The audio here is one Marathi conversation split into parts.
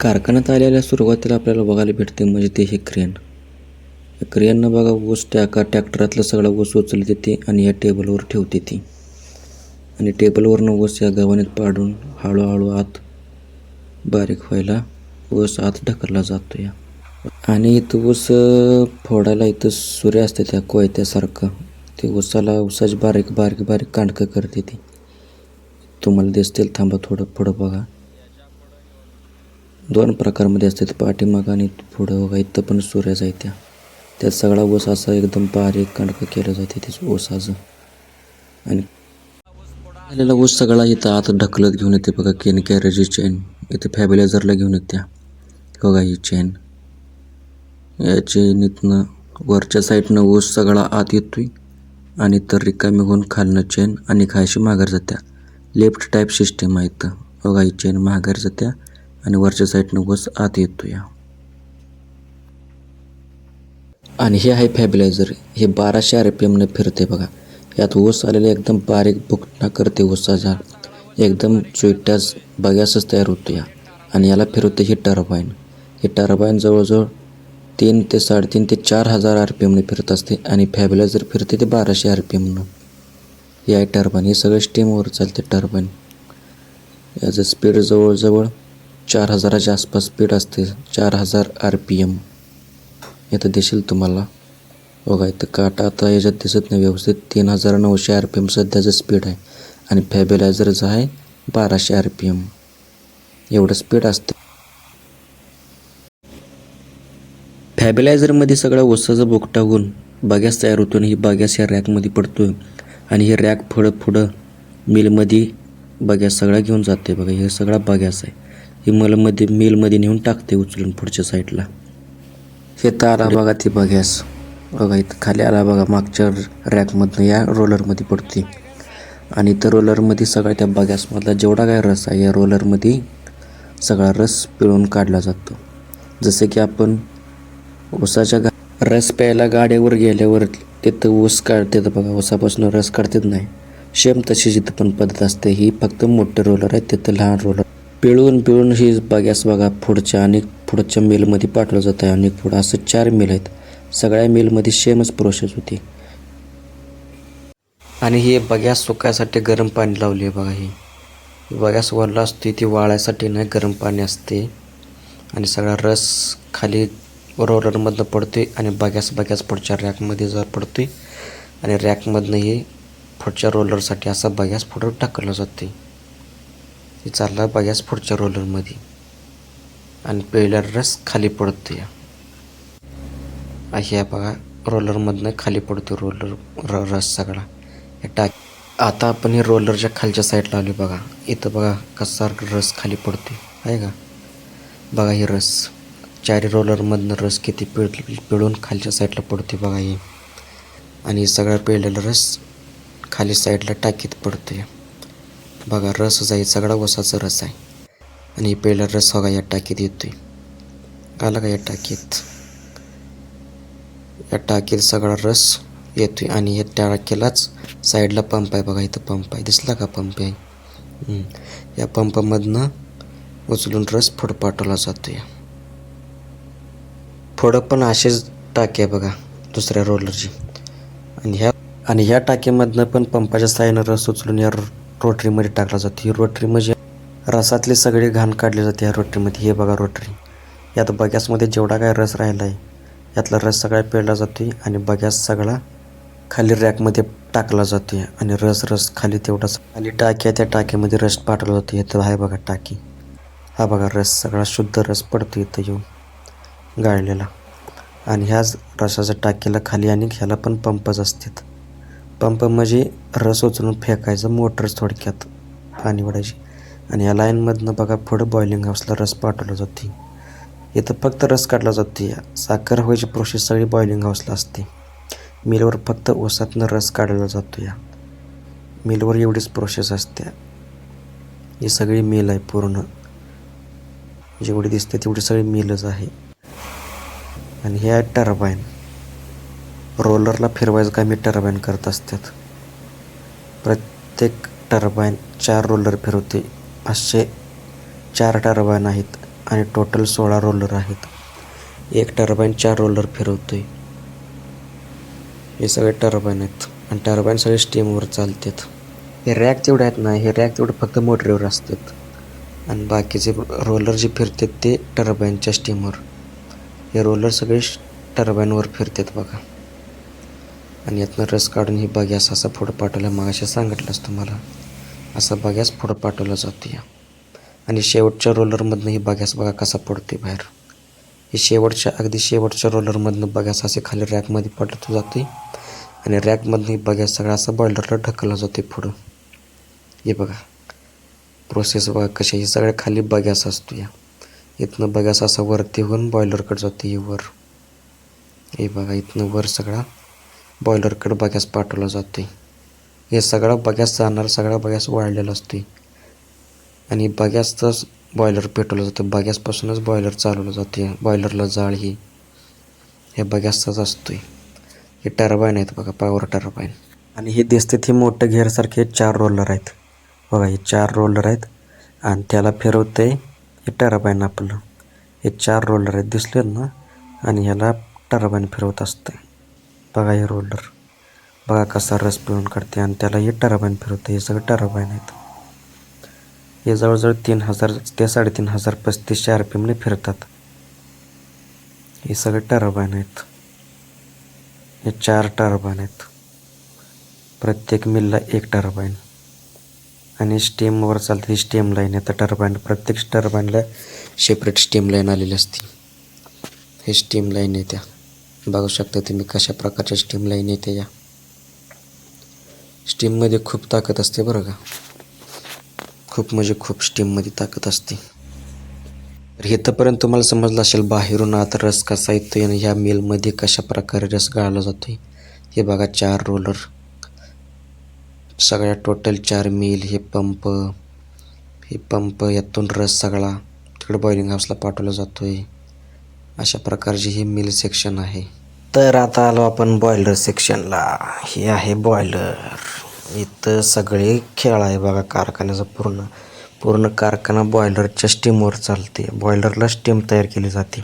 कारखान्यात आलेल्या सुरुवातीला आपल्याला बघायला भेटते म्हणजे ते हे क्रेन क्रेननं बघा ऊस टाका ट्रॅक्टरातलं सगळा ऊस उचलते ते आणि या टेबलवर ठेवते ती. आणि टेबलवरनं ऊस या गव्हाणीत पाडून हळूहळू आत बारीक व्हायला ऊस आत ढकलला जातो या. आणि इथं ऊस फोडायला इथं सूर्य असते त्या कोयत्यासारखं. ते ऊसाला ऊसाची बारीक बारीक बारीक कांडकं करते ती. तुम्हाला दिसतील थांबा थोडं पुढं बघा. दोन प्रकारमध्ये असतात. पाठीमागं आणि पुढं बघा इथं पण सूर्याचा जायत्या त्यात सगळा ओस असा एकदम बारीक कणक केलं जाते त्याच ओसाचं आणि आलेला ऊस सगळा इथं आत ढकलत घेऊन येते बघा केन कॅरेजची चेन. इथं फॅबिलायझरला घेऊन येत्या बघा ही चेन. या चेनीतनं वरच्या साईडनं ऊस सगळा आत येतोय. आणि तर रिकामी होऊन खालनं चेन आणि खायशी माघार जात्या. लेफ्ट टाईप सिस्टीम आहे इथं. बघा ही चेन माघार जात्या. आणि वरच्या साईडनं ऊस आत येतो या आणि हे आहे फॅबिलायझर हे बाराशे आर पी एमनं फिरते बघा. यात ऊस आलेले एकदम बारीक भुकटा करते ऊसाच्या एकदम चुईटाच बघ्यासच तयार होतो या आणि याला फिरवते ही टर्बाईन हे टर्बाईन जवळजवळ तीन ते साडेतीन ते चार हजार आर पी एमने फिरत असते आणि फॅबिलायझर फिरते ते बाराशे आर पी एमनं हे आहे टर्बाईन हे सगळं स्टीमवर चालते टर्बाईन याचं स्पीड जवळजवळ चार हजाराच्या आसपास स्पीड असते. चार हजार आर पी एम इथं दिसेल तुम्हाला. बघा इथं काटा आता याच्यात दिसत नाही व्यवस्थित. तीन हजार नऊशे आर पी एम सध्याचं स्पीड आहे. आणि फॅबिलायझरचं आहे बाराशे आर पी एम एवढं स्पीड असते. फॅबिलायझरमध्ये सगळा ऊसाचा बोगटा होऊन बाग्यास तयार होतो आणि ही बाग्यास या रॅकमध्ये पडतो आणि हे रॅक फळं पुढं मिलमध्ये बाग्यास सगळा घेऊन जाते बघा हे सगळा बाग्यास आहे. ही मलमध्ये मिलमध्ये नेऊन टाकते उचलून पुढच्या साईडला हे तारा आला बघा ती बघ्यास बघा इथं खाली आला बघा मागच्या रॅकमधनं या रोलरमध्ये पडते. आणि इथं रोलरमध्ये सगळ्या त्या बघ्यासमधला जेवढा काय रस आहे या रोलरमध्ये सगळा रस पिळून काढला जातो. जसे की आपण ऊसाच्या गा रस प्यायला गाड्यावर गेल्यावर तिथं ऊस काढतात बघा ऊसापासून रस काढतात नाही. शेम तशीच इथं पण पद्धत असते. ही फक्त मोठे रोलर आहे तिथं लहान रोलर पिळून पिळून ही बघ्यास बघा पुढच्या आणि पुढच्या मिलमध्ये पाठवलं जातं आहे अनेक पुढं असं चार मेल आहेत. सगळ्या मिलमध्ये सेमच प्रोसेस होती. आणि हे बघ्यास सुकायसाठी गरम पाणी लावले आहे बघा हे. बघ्यास वरला असते ती वाळायसाठी नाही गरम पाणी असते. आणि सगळा रस खाली रोलरमधनं पडते आणि बघ्यास बघ्यास पुढच्या रॅकमध्ये जर पडते आणि रॅकमधनं हे पुढच्या रोलरसाठी असा बघ्यास पुढं टाकलं जाते हे चालला बघ्याच पुढच्या रोलरमध्ये आणि पहिला रस खाली या ह्या बघा रोलरमधनं खाली पडतो रोलर र रस सगळा. हे टाक. आता आपण हे रोलरच्या खालच्या साईडला आलो बघा इथं बघा कसा रस खाली पडते आहे का? बघा हे रस. चारी रोलरमधनं रस किती पिळ पिळून खालच्या साईडला पडते बघा हे. आणि सगळा पिळलेला रस खाली साईडला टाकीत पडते बघा रस आहे सगळा वसाचा रस आहे. आणि पहिला रस बघा या टाकीत येतोय. आला का या टाकीत? या टाकीत सगळा रस येतोय आणि या टाकीलाच साईडला पंप आहे बघा इथं पंप आहे. दिसला का पंप आहे? या पंपामधनं उचलून रस पुढं पाठवला जातो या पुढं पण असेच टाकी आहे बघा दुसऱ्या रोलरची आणि ह्या आणि ह्या टाकीमधनं पण पंपाच्या साहाय्यानं रस उचलून या रो- रोटरीमध्ये टाकला जातो. ही रोटरी म्हणजे रसातले सगळी घाण काढले जाते ह्या रोटरीमध्ये. हे बघा रोटरी. यात बग्यासमध्ये जेवढा काय रस राहिला आहे यातला रस सगळा पेळला जातो आहे आणि बग्यास सगळा खाली रॅकमध्ये टाकला जातो आहे आणि रस रस खाली तेवढाच. खाली टाकी आहे त्या टाकीमध्ये रस पाठवला जातो आहे इथं आहे बघा टाकी. हा बघा रस सगळा शुद्ध रस पडतो इथं येऊन गाळलेला. आणि ह्याच रसाच्या टाकीला खाली आणि ह्याला पण पंपच असतात. पंप म्हणजे रस उचलून फेकायचं मोटर्स थोडक्यात पाणी वाढायची. आणि या लाईनमधनं बघा पुढं बॉइलिंग हाऊसला रस पाठवला जाते इथं फक्त रस काढला जाते साखर व्हायची प्रोसेस सगळी बॉइलिंग हाऊसला असते. मिलवर फक्त ओसातनं रस काढला जातो या मिलवर एवढीच प्रोसेस असते. ही सगळी मिल आहे पूर्ण. जेवढी दिसते तेवढी सगळी मिलच आहे. आणि हे आहे टर्बाईन रोलरला फिरवायचं काम मी टर्बाईन करत असतात. प्रत्येक टर्बाईन चार रोलर फिरवते. असे चार टर्बाईन आहेत आणि टोटल सोळा रोलर आहेत. एक टर्बाईन चार रोलर फिरवतोय हे सगळे टर्बाईन आहेत आणि टर्बाईन सगळे स्टीमवर चालतात. हे रॅक जेवढे आहेत ना हे रॅक तेवढे फक्त मोटरीवर असतात. आणि बाकीचे रोलर जे फिरतात ते टर्बाईनच्या स्टीमवर. हे रोलर सगळे टर्बाईनवर फिरतात बघा. आणि यातनं रस काढून ही बग्यास असा पुढं पाठवला मागाशी सांगितलंच तुम्हाला. असा बग्यास पुढं पाठवला जातो या. आणि शेवटच्या रोलरमधनं ही बग्यास बघा कसा पडते बाहेर. हे शेवटच्या अगदी शेवटच्या रोलरमधनं बग्यास असे खाली रॅकमध्ये पडत जाते आणि रॅकमधनं ही बग्यास सगळा असा बॉयलरला ढकलला जाते पुढं. हे बघा. प्रोसेस बघा कशी हे सगळ्या खाली बग्यास असतो या. इथनं बघ्यास असा वरती होऊन बॉयलरकडे जाते हे वर. हे बघा इथनं वर सगळा बॉयलरकडे बग्यास पाठवला जाते हे सगळं बग्यास जाणार सगळा बग्यास वाढलेला असते आणि बग्यासच बॉयलर पेटवलं जातं बग्यासपासूनच बॉयलर चालवलं जाते बॉयलरला जाळ ही हे असतो आहे हे टर्बाईन आहेत बघा पॉवर टर्बाईन आणि हे दिसते ते मोठं घेरसारखे चार रोलर आहेत. बघा हे चार रोलर आहेत. आणि त्याला फिरवते हे टर्बाईन आपलं. हे चार रोलर आहेत दिसलेत ना? आणि ह्याला टर्बाईन फिरवत असते बघा हे रोलर बघा कसा रस पिळून काढते आणि त्याला हे टराबाईन फिरवते. हे सगळं टराबाईन आहेत. हे जवळजवळ तीन हजार ते साडेतीन हजार पस्तीसशे आर पी एमने फिरतात. हे सगळे टर्बाईन आहेत. हे चार टर्बाईन आहेत. प्रत्येक मिलला एक टर्बाईन. आणि स्टीमवर चालते ही स्टीम लाईन आहे तर टर्बाईन प्रत्येक टर्बाईनला सेपरेट स्टीम लाईन आलेली असते. हे स्टीम लाईन आहे त्या. बघू शकता तुम्ही कशा प्रकारच्या स्टीम लाईन येते या. स्टीममध्ये खूप ताकद असते बरं का. खूप म्हणजे खूप स्टीममध्ये ताकद असते. तर इथंपर्यंत तुम्हाला समजलं असेल बाहेरून आता रस कसा येतो आणि ह्या मिलमध्ये कशा प्रकारे रस गाळला जातोय. हे बघा चार रोलर सगळ्या टोटल चार मिल हे पंप हे पंप यातून रस सगळा तिकडे बॉइलिंग हाऊसला पाठवला जातो आहे अशा प्रकारची ही मिल सेक्शन आहे. तर आता आलो आपण बॉयलर सेक्शनला हे आहे बॉयलर इथं सगळे खेळ आहे बघा कारखान्याचा पूर्ण. पूर्ण कारखाना बॉयलरच्या स्टीमवर चालते. बॉयलरला स्टीम तयार केली जाते.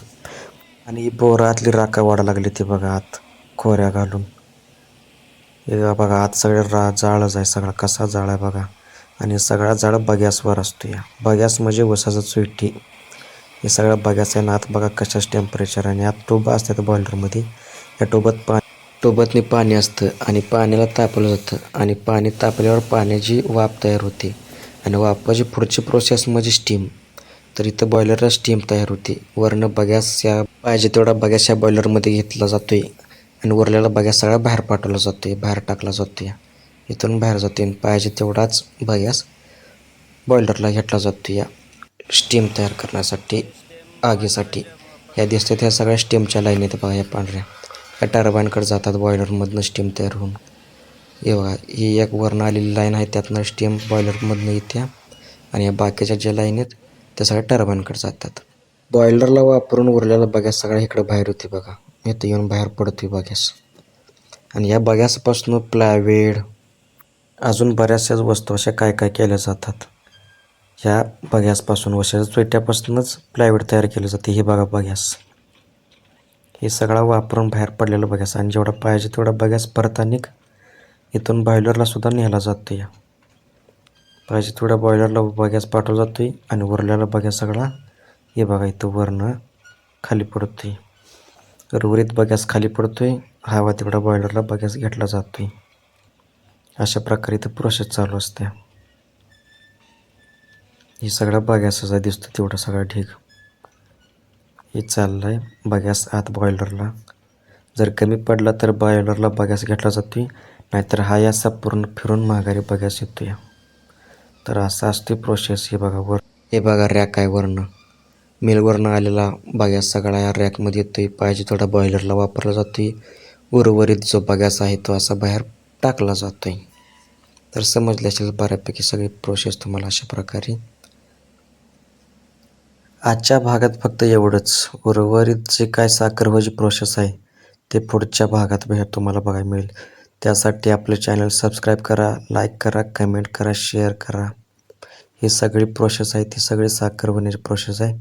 आणि ही बोरं आतली राखा वाढा लागली ती बघा आत. खोऱ्या घालून. हे बघा आत सगळे रा जाळच आहे सगळा. कसा जाळ आहे बघा. आणि सगळा जाळ बग्यासवर असतो या. बग्यास म्हणजे वसाचं चुईटी हे सगळं बघायचं आहे ना आता बघा कशाच टेम्परेचर आणि आत टोबा असतात बॉयलरमध्ये या टोबात पा टोबातनी पाणी असतं आणि पाण्याला तापवलं जातं आणि पाणी तापल्यावर पाण्याची वाफ तयार होते आणि वाफाची पुढची प्रोसेस म्हणजे स्टीम तर इथं बॉयलरला स्टीम तयार होते. वरनं बगॅस या पाहिजे तेवढा बगॅस या बॉयलरमध्ये घेतला जातो आहे आणि उरलेला बग्यास सगळा बाहेर पाठवला जातो आहे बाहेर टाकला जातो आहे इथून बाहेर जातो आणि पाहिजे तेवढाच बग्यास बॉयलरला घेतला जातो या. स्टीम तयार करण्यासाठी आगीसाठी. ह्या दिसतात ह्या सगळ्या स्टीमच्या लाईन आहेत बघा या पांढऱ्या. या टर्बाईनकडे जातात बॉयलरमधनं स्टीम तयार होऊन. हे बघा ही एक वरनं आलेली लाईन आहे त्यातनं स्टीम बॉयलरमधनं येत्या आणि या बाकीच्या ज्या लाईन आहेत त्या सगळ्या टर्बाईनकडे जातात. बॉयलरला वापरून उरलेला बग्यास सगळा इकडं बाहेर होती बघा. इथं येऊन बाहेर पडतोय बग्यास आणि या बगॅसपासून प्लायवेड अजून बऱ्याचशाच वस्तू अशा काय काय केल्या जातात. ह्या बघ्यासपासून वशाच्या चोयट्यापासूनच प्लायवूड तयार केलं जाते. हे बघा बघ्यास. हे सगळा वापरून बाहेर पडलेलं बघ्यास. आणि जेवढा पाहिजे तेवढा बघ्यास परत आणि इथून बॉयलरला सुद्धा नेला जातो या पाहिजे तेवढ्या बॉयलरला बघ्यास पाठवला जातो आहे आणि उरलेला बग्यास सगळा हे बघा इथं वरणं खाली पडतोय. उर्वरित बघ्यास खाली पडतो आहे हवा तेवढा बॉयलरला बघ्यास घेतला जातो आहे अशा प्रकारे इथं प्रोसेस चालू असते. हे सगळा बग्यासाचा दिसतो तेवढा सगळा ढीग हे चाललं आहे बग्यास आत बॉयलरला जर कमी पडला तर बॉयलरला बग्यास घेतला जातो नाहीतर हा असा पूर्ण फिरून माघारी बगॅस येतो या तर असा असते प्रोसेस हे बघा वर. हे बघा रॅक आहे वरनं. मिलवरनं आलेला बगॅस सगळा या रॅकमध्ये येतोय. पाहिजे थोडा बॉयलरला वापरला जातोय. उर्वरित जो बगॅस आहे तो असा बाहेर टाकला जातोय. तर समजले असेल बऱ्यापैकी सगळी प्रोसेस तुम्हाला अशा प्रकारे आजच्या भागात फक्त एवढंच. उर्वरित जे काय साखर व्हायची प्रोसेस आहे ते पुढच्या भागात भेट तुम्हाला बघायला मिळेल. त्यासाठी आपलं चॅनल सबस्क्राईब करा लाईक करा कमेंट करा शेअर करा. ही सगळी प्रोसेस आहे ती सगळी साखर होण्याची प्रोसेस आहे.